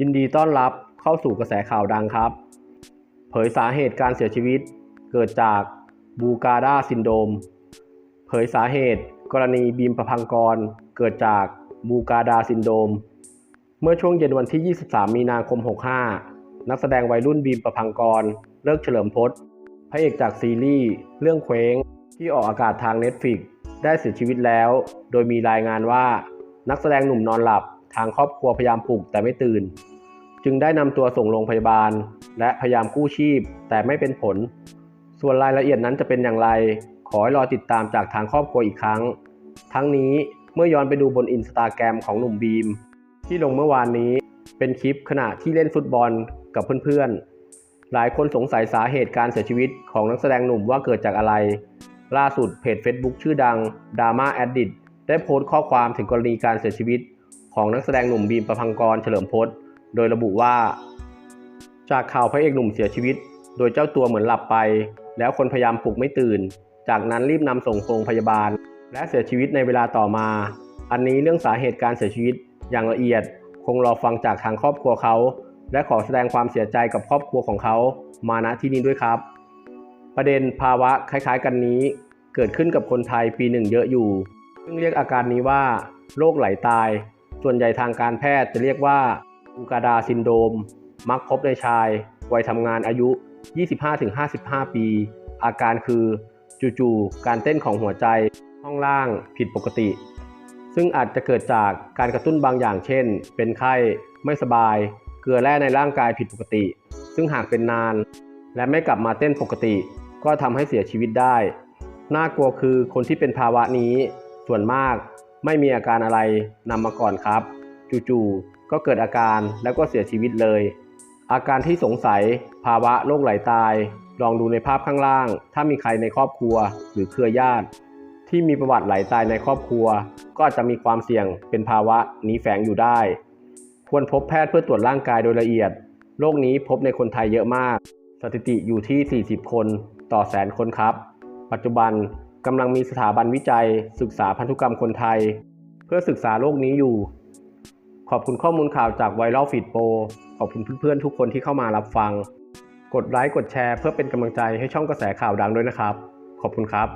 ยินดีต้อนรับเข้าสู่กระแสข่าวดังครับ เผยสาเหตุการเสียชีวิตเกิดจากบูกาดาซินโดม เผยสาเหตุกรณีบีมประพังกร เกิดจากบูกาดาซินโดม เมื่อช่วงเย็นวันที่ 23 มีนาคม 65 นักแสดงวัยรุ่นบีมประพังกร เลิกเฉลิมพศพระเอกจากซีรีส์เรื่องเคว้งที่ออกอากาศทาง Netflix ได้เสียชีวิตแล้ว โดยมีรายงานว่านักแสดงหนุ่มนอนหลับ ทางครอบครัวพยายามปลุกแต่ไม่ตื่น จึงได้นำตัวส่งโรงพยาบาล และพยายามกู้ชีพแต่ไม่เป็นผล ส่วนรายละเอียดนั้นจะเป็นอย่างไร ขอให้รอติดตามจากทางครอบครัวอีกครั้ง ทั้งนี้เมื่อย้อนไปดูบนอินสตาแกรมของหนุ่มบีม ที่ลงเมื่อวานนี้เป็นคลิปขณะที่เล่นฟุตบอลกับเพื่อนๆ หลายคนสงสัยสาเหตุการเสียชีวิตของนักแสดงหนุ่มว่าเกิดจากอะไร ล่าสุดเพจ Facebook ชื่อดัง Drama Edit ได้โพสต์ข้อความถึงกรณีการเสียชีวิต ของนักแสดงหนุ่มบีมประพังกรเฉลิมพศโดยระบุว่า จากข่าวพระเอกหนุ่มเสียชีวิต โดยเจ้าตัวเหมือนหลับไป แล้วคนพยายามปลุกไม่ตื่น จากนั้นรีบนำส่งโรงพยาบาล และเสียชีวิตในเวลาต่อมา อันนี้เรื่องสาเหตุการเสียชีวิตอย่างละเอียด คงรอฟังจากทางครอบครัวเขา และขอแสดงความเสียใจกับครอบครัวของเขา มาณที่นี้ด้วยครับ ประเด็นภาวะคล้ายๆ กันนี้ เกิดขึ้นกับคนไทยปีหนึ่งเยอะอยู่ ซึ่งเรียกอาการนี้ว่าโรคไหลตาย ส่วนใหญ่ทางการแพทย์จะเรียกว่าอูกาดาซินโดม มักพบในชายวัยทำงานอายุ 25-55 ปี อาการคือจู่ๆการเต้นของหัวใจห้องล่างผิดปกติ ซึ่งอาจจะเกิดจากการกระตุ้นบางอย่างเช่น เป็นไข้ ไม่สบาย เกลือแร่ในร่างกายผิดปกติ ซึ่งหากเป็นนาน และไม่กลับมาเต้นปกติ ก็ทำให้เสียชีวิตได้ น่ากลัวคือคนที่เป็นภาวะนี้ ส่วนมาก ไม่มีอาการอะไรนำมาก่อนครับ จู่ๆก็เกิดอาการแล้วก็เสียชีวิตเลย อาการที่สงสัย ภาวะโรคไหลตาย ลองดูในภาพข้างล่าง ถ้ามีใครในครอบครัวหรือเครือญาติ ที่มีประวัติไหลตายในครอบครัว ก็อาจจะมีความเสี่ยงเป็นภาวะนี้แฝงอยู่ได้ ควรพบแพทย์เพื่อตรวจร่างกายโดยละเอียดโรคนี้พบในคนไทยเยอะมาก สถิติอยู่ที่ 40 คนต่อแสนคนครับ ปัจจุบัน กำลังมีสถาบันวิจัย ศึกษาพันธุกรรมคนไทย เพื่อศึกษาโรคนี้อยู่ ขอบคุณข้อมูลข่าวจากไวรัลฟีดโปขอบคุณเพื่อนๆทุกคนที่เข้ามารับฟัง กดไลค์กดแชร์เพื่อเป็นกำลังใจให้ช่องกระแสข่าวดังด้วยนะครับ ขอบคุณครับ